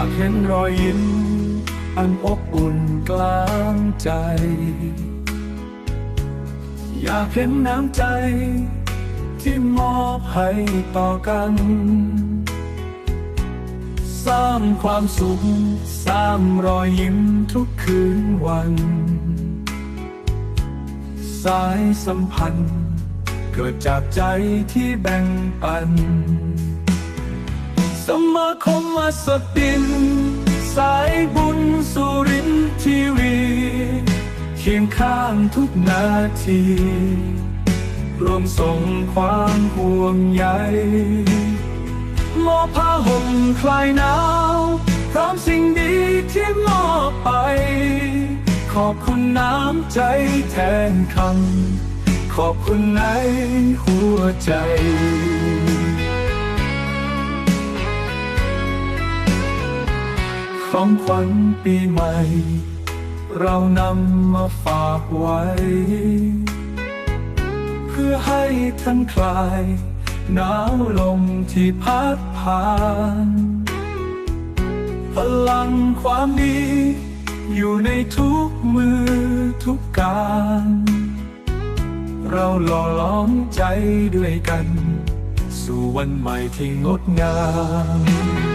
ากเห็นรอยยิ้ม อันอบอุ่นกลางใจ อยากเห็นน้ำใจ ที่มอบให้ต่อกัน สร้างความสุข สร้างรอยยิ้มทุกคืนวัน สายสัมพันธ์ เกิดจากใจที่แบ่งปัน มาคมมาสดิน สายบุญสุรินทร์ทีวีเคียงข้างทุกนาทีรวมส่งความห่วงใยมอบผ้าห่มคลายหนาว พร้อมสิ่งดีที่มอบไป ขอบคุณน้ำใจแทนคำขอบคุณในหัวใจ ของขวัญปีใหม่ เรานำมาฝากไว้ เพื่อให้ท่านคลายหนาวลมที่พัดผ่าน พลังความดี อยู่ในทุกมือทุกการ เราหล่อล้อมใจด้วยกัน สู่วันใหม่ที่งดงาม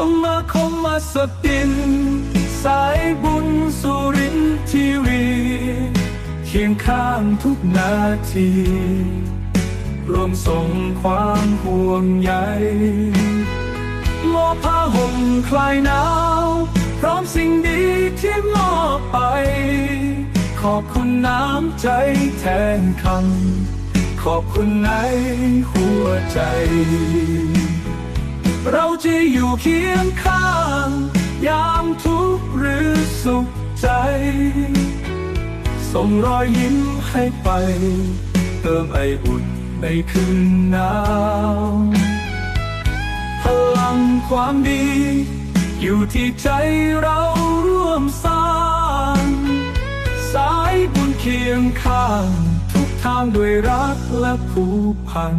สมาคมมาสดิน สายบุญสุรินทร์ทีวีเคียงข้างทุกนาทีรวมส่งความห่วงใยมอบผ้าห่มคลายหนาว พร้อมสิ่งดีที่มอบไป ขอบคุณน้ำใจแทนคำขอบคุณในหัวใจ เราจะอยู่เคียงข้าง ยามทุกข์หรือสุขใจ ส่งรอยยิ้มให้ไป เติมไออุ่นในคืนหนาวพลังความดี อยู่ที่ใจเราร่วมสร้าง สายบุญเคียงข้าง ทุกทางด้วยรักและผูกพัน